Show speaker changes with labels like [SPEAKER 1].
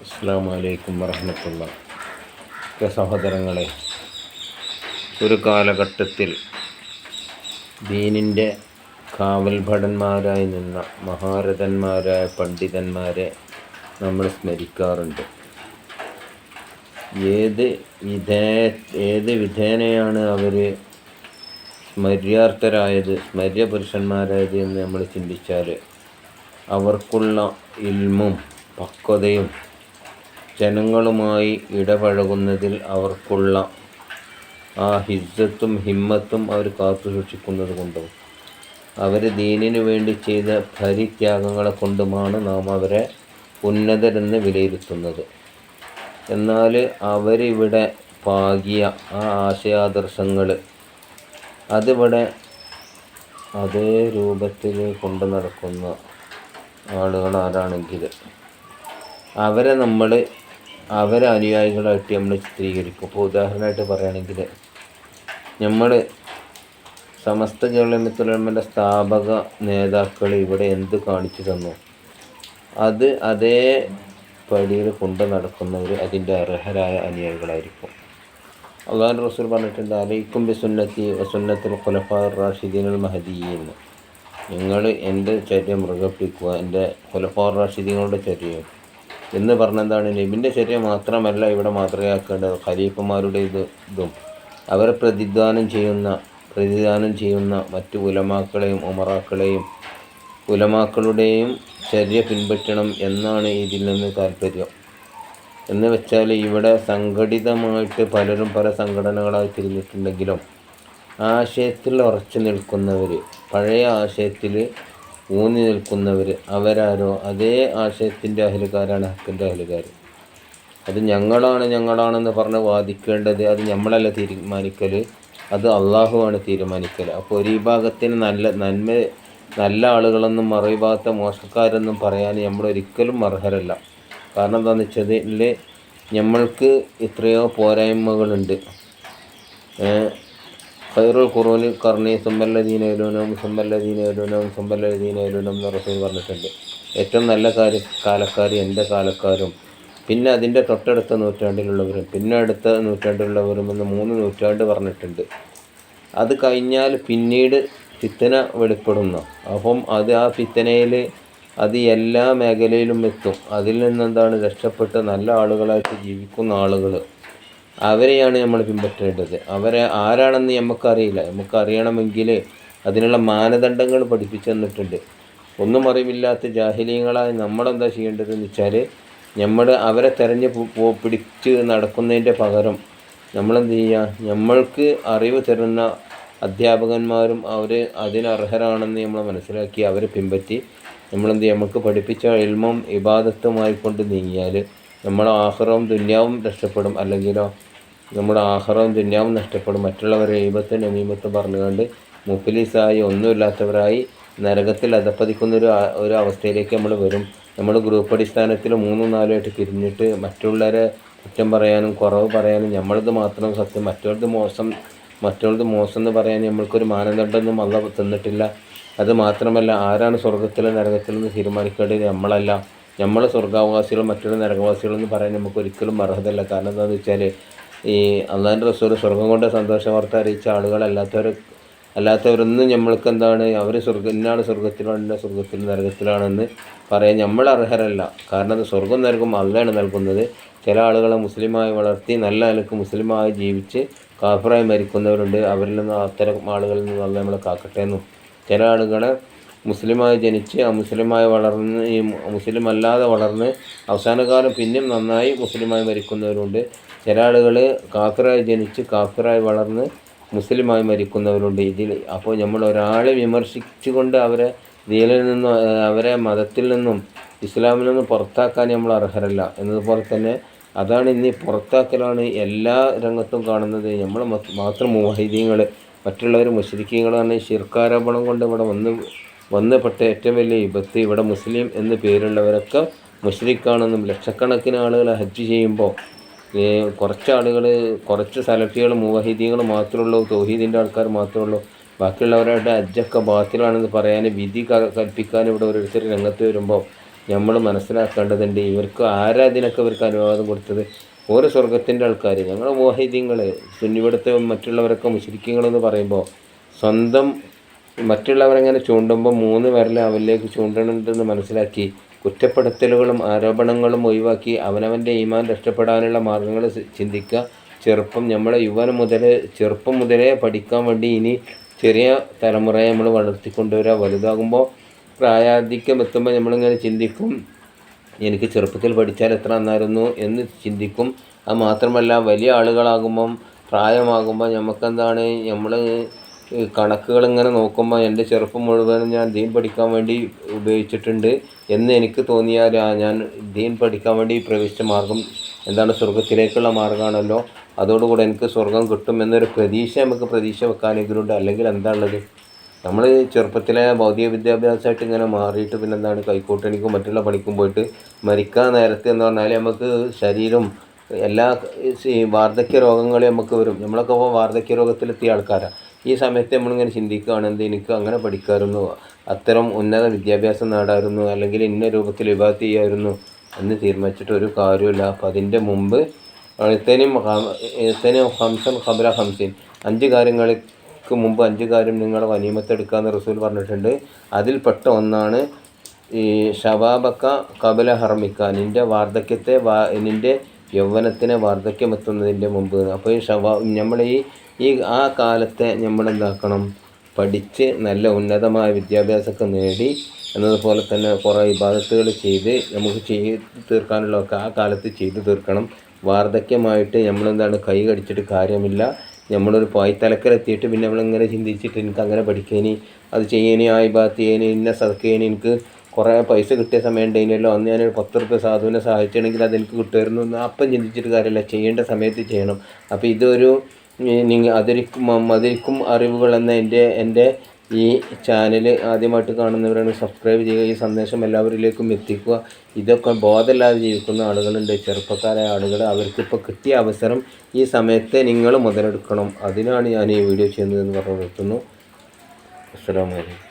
[SPEAKER 1] അസ്സാം വലൈക്കും വറഹമത്തുള്ള സഹോദരങ്ങളെ ഒരു കാലഘട്ടത്തിൽ ദീനിന്റെ കാവൽഭടന്മാരായി നിന്ന മഹാരഥന്മാരായ പണ്ഡിതന്മാരെ നമ്മൾ സ്മരിക്കാറുണ്ട്. ഏത് വിധേ ഏത് വിധേനയാണ് അവർ സ്മര്യാർത്ഥരായത് സ്മര്യ പുരുഷന്മാരായത് എന്ന് നമ്മൾ ചിന്തിച്ചാൽ അവർക്കുള്ള ഇൽമും പക്വതയും ജനങ്ങളുമായി ഇടപഴകുന്നതിൽ അവർക്കുള്ള ആ ഹിസ്സത്തും ഹിമ്മത്തും അവർ കാത്തു സൂക്ഷിക്കുന്നത് കൊണ്ടും അവർ ദീനിനു വേണ്ടി ചെയ്ത പരിത്യാഗങ്ങളെ കൊണ്ടുമാണ് നാം അവരെ ഉന്നതരെന്ന് വിലയിരുത്തുന്നത്. എന്നാൽ അവരിവിടെ പാകിയ ആ ആശയാദർശങ്ങൾ അതിവിടെ അതേ രൂപത്തിൽ കൊണ്ടു നടക്കുന്ന ആളുകൾ ആരാണെങ്കിൽ അവരെ നമ്മൾ അവരെ അനുയായികളായിട്ട് നമ്മൾ ചിത്രീകരിക്കും. ഇപ്പോൾ ഉദാഹരണമായിട്ട് പറയുകയാണെങ്കിൽ നമ്മൾ സമസ്ത ജലമിത്തുലമന്റെ സ്ഥാപക നേതാക്കൾ ഇവിടെ എന്ത് കാണിച്ചു തന്നു? അത് അതേ പടിയിൽ കൊണ്ടു നടക്കുന്നവർ അതിന്റെ അർഹരായ അനുയായികളായിരിക്കും. അള്ളാഹു റസൂൽ പറഞ്ഞിട്ടുണ്ട് അലൈക്കും ബി സുന്നത്തി വസുന്നത്തിൽ ഖുലഫാ മഹദീ മഹദീൻ നിങ്ങൾ എന്റെ ചര്യ മൃഗപ്പിക്കുക എന്റെ ഖുലഫാ റാഷിദീങ്ങളുടെ ചര്യയും എന്ന് പറഞ്ഞെന്താണ്? നബിന്റെ ചര്യ മാത്രമല്ല ഇവിടെ മാതൃകയാക്കേണ്ടത് ഖലീഫമാരുടെ ഇത്. ഇതും അവർ പ്രതിദാനം ചെയ്യുന്ന പ്രതിദാനം ചെയ്യുന്ന മറ്റു ഉലമാക്കളെയും ഉമറാക്കളെയും ഉലമാക്കളുടെയും ചര്യ പിൻപറ്റണം എന്നാണ് ഇതിൽ നിന്ന് താല്പര്യം. എന്ന് വെച്ചാൽ ഇവിടെ സംഘടിതമായിട്ട് പലരും പല സംഘടനകളായി തിരിഞ്ഞിട്ടുണ്ടെങ്കിലും ആശയത്തിൽ ഉറച്ചു നിൽക്കുന്നവർ പഴയ ആശയത്തിൽ ഊന്നി നിൽക്കുന്നവർ അവരാരോ അതേ ആശയത്തിന്റെ അഹലുകാരാണ് ഹക്കിന്റെ അഹലുകാർ അത് ഞങ്ങളാണ് ഞങ്ങളാണെന്ന് പറഞ്ഞ് വാദിക്കേണ്ടത് അത് നമ്മളല്ല തീരുമാനിക്കൽ അത് അള്ളാഹുവാണ് തീരുമാനിക്കൽ അപ്പോൾ ഒരു വിഭാഗത്തിന് നല്ല നന്മ നല്ല ആളുകളെന്നും മറുവിഭാഗത്തെ മോശക്കാരെന്നും പറയാൻ നമ്മൾ ഒരിക്കലും അർഹരല്ല. കാരണം എന്താണെന്ന് വെച്ചാൽ നമ്മൾക്ക് എത്രയോ പോരായ്മകളുണ്ട്. ഖൈറുൽ ഖുറൂനി കർണി സുമ്പല്ലദീനയിലൂനും സുമ്പല്ലദീനയിലൂനും സുമ്പല്ലദീനയിലൂനും എന്ന് റസൂൽ പറഞ്ഞിട്ടുണ്ട്. ഏറ്റവും നല്ല കാര്യ കാലക്കാർ എന്റെ കാലക്കാരും പിന്നെ അതിന്റെ തൊട്ടടുത്ത നൂറ്റാണ്ടിലുള്ളവരും പിന്നെ അടുത്ത നൂറ്റാണ്ടിലുള്ളവരും എന്ന് മൂന്ന് നൂറ്റാണ്ട് പറഞ്ഞിട്ടുണ്ട്. അത് കഴിഞ്ഞാൽ പിന്നീട് ഫിത്തന വെളിപ്പെടുന്നു. അപ്പം അത് ആ ഫിത്തനയിൽ അത് എല്ലാ മേഖലയിലും എത്തും. അതിൽ നിന്നെന്താണ് രക്ഷപ്പെട്ട് നല്ല ആളുകളായിട്ട് ജീവിക്കുന്ന ആളുകൾ. അവരെയാണ് നമ്മൾ പിൻപറ്റേണ്ടത്. അവരെ ആരാണെന്ന് നമുക്കറിയില്ല. നമുക്കറിയണമെങ്കിൽ അതിനുള്ള മാനദണ്ഡങ്ങൾ പഠിപ്പിച്ചു തന്നിട്ടുണ്ട്. ഒന്നും അറിവില്ലാത്ത ജാഹിലീയങ്ങളായി നമ്മളെന്താ ചെയ്യേണ്ടതെന്ന് വെച്ചാൽ നമ്മൾ അവരെ തെരഞ്ഞ് പിടിച്ച് നടക്കുന്നതിന്റെ പകരം നമ്മളെന്ത് ചെയ്യുക നമ്മൾക്ക് അറിവ് തരുന്ന അധ്യാപകന്മാരും അവർ അതിനർഹരാണെന്ന് നമ്മൾ മനസ്സിലാക്കി അവരെ പിൻപറ്റി നമ്മളെന്ത് ചെയ്യുക നമുക്ക് പഠിപ്പിച്ച ഇൽമും ഇബാദത്തുമായി കൊണ്ട് നീങ്ങിയാൽ നമ്മളെ ആഹ്റവും ദുന്യാവും രക്ഷപ്പെടും. അല്ലെങ്കിലോ നമ്മുടെ ആഹ്റവും ദുന്യാവും നഷ്ടപ്പെടും. മറ്റുള്ളവരെ എഴുപത്ത് നമീമത്ത് പറഞ്ഞുകൊണ്ട് മുഫിലീസായി ഒന്നുമില്ലാത്തവരായി നരകത്തിൽ അധപ്പതിക്കുന്ന ഒരു ഒരു അവസ്ഥയിലേക്ക് നമ്മൾ വരും. നമ്മൾ ഗ്രൂപ്പ് അടിസ്ഥാനത്തിൽ മൂന്നും നാലും ആയിട്ട് പിരിഞ്ഞിട്ട് മറ്റുള്ളവരെ കുറ്റം പറയാനും കുറവ് പറയാനും നമ്മളത് മാത്രം സത്യം. മറ്റുള്ളത് മോശം മറ്റുള്ളത് മോശം എന്ന് പറയാൻ നമ്മൾക്കൊരു മാനദണ്ഡമൊന്നും അല്ല തന്നിട്ടില്ല. അത് മാത്രമല്ല ആരാണ് സ്വർഗത്തിലും നരകത്തിലെന്ന് തീരുമാനിക്കേണ്ടത് നമ്മളല്ല. നമ്മൾ സ്വർഗാവകാശികളും മറ്റുള്ള നരകവാസികളും എന്ന് പറയാൻ നമുക്ക് ഒരിക്കലും അർഹതല്ല കാരണം എന്താണെന്ന് വെച്ചാൽ ഈ അള്ളാഹിന്റെ റസൂൽ സ്വർഗം കൊണ്ട് സന്തോഷ വാർത്ത അറിയിച്ച ആളുകളല്ലാത്തവർ അല്ലാത്തവരൊന്നും നമ്മൾക്ക് എന്താണ് അവർ സ്വർഗ ഇന്നാണ് സ്വർഗത്തിലാണ് ഇന്ന സ്വർഗത്തിൽ നരകത്തിലാണെന്ന് പറയാൻ നമ്മൾ അർഹരല്ല. കാരണം അത് സ്വർഗം നൽകും അല്ലാണ് നൽകുന്നത്. ചില ആളുകളെ മുസ്ലിമായി വളർത്തി നല്ല നിലയ്ക്ക് മുസ്ലിമായി ജീവിച്ച് കാഫറായി മരിക്കുന്നവരുണ്ട്. അവരിൽ നിന്ന് അത്തരം ആളുകളിൽ നിന്ന് അല്ല നമ്മളെ കാക്കട്ടെ എന്നും. ചില ആളുകളെ മുസ്ലിമായി ജനിച്ച് അമുസ്ലിമായി വളർന്ന് ഈ മുസ്ലിം അല്ലാതെ വളർന്ന് അവസാനകാലം പിന്നെയും നന്നായി മുസ്ലിമായി മരിക്കുന്നവരുണ്ട്. ചില ആളുകൾ കാഫിറായി ജനിച്ച് കാഫിറായി വളർന്ന് മുസ്ലിമായി മരിക്കുന്നവരുണ്ട് ഇതിൽ അപ്പോൾ നമ്മൾ ഒരാളെ വിമർശിച്ചുകൊണ്ട് അവരെ ദീനിൽ നിന്നും അവരെ മതത്തിൽ നിന്നും ഇസ്ലാമിൽ നിന്നും പുറത്താക്കാൻ നമ്മൾ അർഹരല്ല. എന്നതുപോലെ തന്നെ അതാണ് ഇനി പുറത്താക്കലാണ് എല്ലാ രംഗത്തും കാണുന്നത്. നമ്മൾ മാത്രം മുഹൈദീങ്ങൾ മറ്റുള്ളവർ മുസ്ലിക്കീങ്ങളാണ് ശിർക്കാരോപണം കൊണ്ട് ഇവിടെ വന്ന് വന്നപ്പെട്ട ഏറ്റവും വലിയ വിപത്ത് ഇവിടെ മുസ്ലിം എന്ന് പേരുള്ളവരൊക്കെ മുസ്ലിക്കാണെന്നും ലക്ഷക്കണക്കിന് ആളുകൾ ഹജ്ജ് ചെയ്യുമ്പോൾ കുറച്ച് ആളുകൾ കുറച്ച് സലഫികൾ മുവഹിദീങ്ങൾ മാത്രമുള്ളൂ തൗഹീദിന്റെ ആൾക്കാർ മാത്രമുള്ളൂ ബാക്കിയുള്ളവരുടെ അജ്ജൊക്കെ ബാത്തിലാണെന്ന് പറയാൻ വിധി കൽപ്പിക്കാൻ ഇവിടെ ഓരോരുത്തർ രംഗത്ത് വരുമ്പോൾ നമ്മൾ മനസ്സിലാക്കേണ്ടതുണ്ട് ഇവർക്ക് ആരാ ഇതിനൊക്കെ ഇവർക്ക് അനുവാദം കൊടുത്തത്? ഓരോ സ്വർഗത്തിന്റെ ആൾക്കാർ ഞങ്ങൾ മോഹിദ്യങ്ങൾ സുന്നിവിടുത്തെ മറ്റുള്ളവരൊക്കെ മുസ്ലിക്കങ്ങളെന്ന് പറയുമ്പോൾ സ്വന്തം മറ്റുള്ളവരങ്ങനെ ചൂണ്ടുമ്പോൾ മൂന്ന് വിരൽ അവരിലേക്ക് ചൂണ്ടണമെന്ന് മനസ്സിലാക്കി കുറ്റപ്പെടുത്തലുകളും ആരോപണങ്ങളും ഒഴിവാക്കി അവനവന്റെ ഈമാൻ രക്ഷപ്പെടാനുള്ള മാർഗങ്ങൾ ചിന്തിക്കുക. ചെറുപ്പം നമ്മളെ യുവനം മുതൽ ചെറുപ്പം മുതലേ പഠിക്കാൻ വേണ്ടി ഇനി ചെറിയ തലമുറയെ നമ്മൾ വളർത്തിക്കൊണ്ടുവരിക വലുതാകുമ്പോൾ പ്രായാധിക്യം എത്തുമ്പോൾ നമ്മളിങ്ങനെ ചിന്തിക്കും എനിക്ക് ചെറുപ്പത്തിൽ പഠിച്ചാൽ എത്ര നന്നായിരുന്നു എന്ന് ചിന്തിക്കും. അത് മാത്രമല്ല വലിയ ആളുകളാകുമ്പം പ്രായമാകുമ്പോൾ നമുക്കെന്താണ് നമ്മൾ കണക്കുകൾ ഇങ്ങനെ നോക്കുമ്പോൾ എന്റെ ചെറുപ്പം മുഴുവനും ഞാൻ ദീൻ പഠിക്കാൻ വേണ്ടി ഉപയോഗിച്ചിട്ടുണ്ട് എന്ന് എനിക്ക് തോന്നിയാൽ ഞാൻ ദീൻ പഠിക്കാൻ വേണ്ടി പ്രവേശിച്ച മാർഗം എന്താണ് സ്വർഗത്തിലേക്കുള്ള മാർഗമാണല്ലോ. അതോടുകൂടെ എനിക്ക് സ്വർഗം കിട്ടും എന്നൊരു പ്രതീക്ഷ നമുക്ക് പ്രതീക്ഷ വെക്കാനെങ്കിലുണ്ട് അല്ലെങ്കിൽ എന്താ ഉള്ളത് നമ്മൾ ചെറുപ്പത്തിലെ ഭൗതിക വിദ്യാഭ്യാസമായിട്ട് ഇങ്ങനെ മാറിയിട്ട് പിന്നെ എന്താണ് കൈക്കോട്ടണിക്കും മറ്റുള്ള പണിക്കും പോയിട്ട് മരിക്കാൻ നേരത്തെ എന്ന് പറഞ്ഞാൽ നമുക്ക് ശരീരം എല്ലാ വാർദ്ധക്യ രോഗങ്ങളും നമുക്ക് വരും. നമ്മളൊക്കെ ഇപ്പോൾ വാർദ്ധക്യ രോഗത്തിലെത്തിയ ആൾക്കാരാണ് ഈ സമയത്ത് നമ്മളിങ്ങനെ ചിന്തിക്കുകയാണ് എന്ത് എനിക്ക് അങ്ങനെ പഠിക്കാമായിരുന്നു അത്തരം ഉന്നത വിദ്യാഭ്യാസം നേടായിരുന്നു അല്ലെങ്കിൽ ഇന്ന രൂപത്തിൽ വിഭാഗത്ത് ചെയ്യായിരുന്നു എന്ന് തീരുമാനിച്ചിട്ട് ഒരു കാര്യമില്ല അപ്പം അതിന്റെ മുമ്പ് എഴുത്തേനും എഴുത്തേനും ഹംസൻ ഖബല ഹംസിൻ. അഞ്ച് കാര്യങ്ങൾക്ക് മുമ്പ് അഞ്ച് കാര്യം നിങ്ങൾ വനീമത്തെടുക്കാമെന്ന് റസൂൽ പറഞ്ഞിട്ടുണ്ട്. അതിൽപ്പെട്ട ഒന്നാണ് ഈ ഷവാബക്ക കബല ഹർമിക്ക. നിന്റെ വാർദ്ധക്യത്തെ വാ നിന്റെ യൗവനത്തിന് വാർദ്ധക്യമെത്തുന്നതിന്റെ മുമ്പ്. അപ്പോൾ ഈ ഷവാ നമ്മൾ ഈ ഈ ആ കാലത്തെ നമ്മൾ എന്താക്കണം പഠിച്ച് നല്ല ഉന്നതമായ വിദ്യാഭ്യാസമൊക്കെ നേടി എന്നതുപോലെ തന്നെ കുറേ വിഭാഗത്തുകൾ ചെയ്ത് നമുക്ക് ചെയ്ത് തീർക്കാനുള്ളതൊക്കെ ആ കാലത്ത് ചെയ്തു തീർക്കണം. വാർദ്ധക്യമായിട്ട് നമ്മളെന്താണ് കൈ കടിച്ചിട്ട് കാര്യമില്ല. നമ്മളൊരു പായ്ത്തലക്കലെത്തിയിട്ട് പിന്നെ നമ്മളിങ്ങനെ ചിന്തിച്ചിട്ട് എനിക്ക് അങ്ങനെ പഠിക്കേനി? അത് ചെയ്യേനി ആ വിഭാഗത്ത് ചെയ്യേനി ഇന്ന സതക്കേനി എനിക്ക് കുറേ പൈസ കിട്ടിയ സമയം ഉണ്ടെങ്കിലല്ലോ അന്ന് ഞാനൊരു പത്ത് റുപ്യ സാധുവിനെ സഹായിച്ചിട്ടുണ്ടെങ്കിൽ അതെനിക്ക് കിട്ടുമായിരുന്നു എന്ന് അപ്പം ചിന്തിച്ചിട്ട് കാര്യമില്ല. ചെയ്യേണ്ട സമയത്ത് ചെയ്യണം. അപ്പോൾ ഇതൊരു നിങ്ങൾ അതിരിക്കും മതിരിക്കും അറിവുകൾ എന്ന എന്റെ എന്റെ ഈ ചാനൽ ആദ്യമായിട്ട് കാണുന്നവരാണ് സബ്സ്ക്രൈബ് ചെയ്യുക. ഈ സന്ദേശം എല്ലാവരിലേക്കും എത്തിക്കുക. ഇതൊക്കെ ബോധമില്ലാതെ ജീവിക്കുന്ന ആളുകളുണ്ട്. ചെറുപ്പക്കാരായ ആളുകൾ. അവർക്കിപ്പോൾ കിട്ടിയ അവസരം ഈ സമയത്തെ നിങ്ങൾ മുതലെടുക്കണം. അതിനാണ് ഞാൻ ഈ വീഡിയോ ചെയ്യുന്നതെന്ന് പറഞ്ഞു നിർത്തുന്നു അസ്സലാമു അലൈക്കും.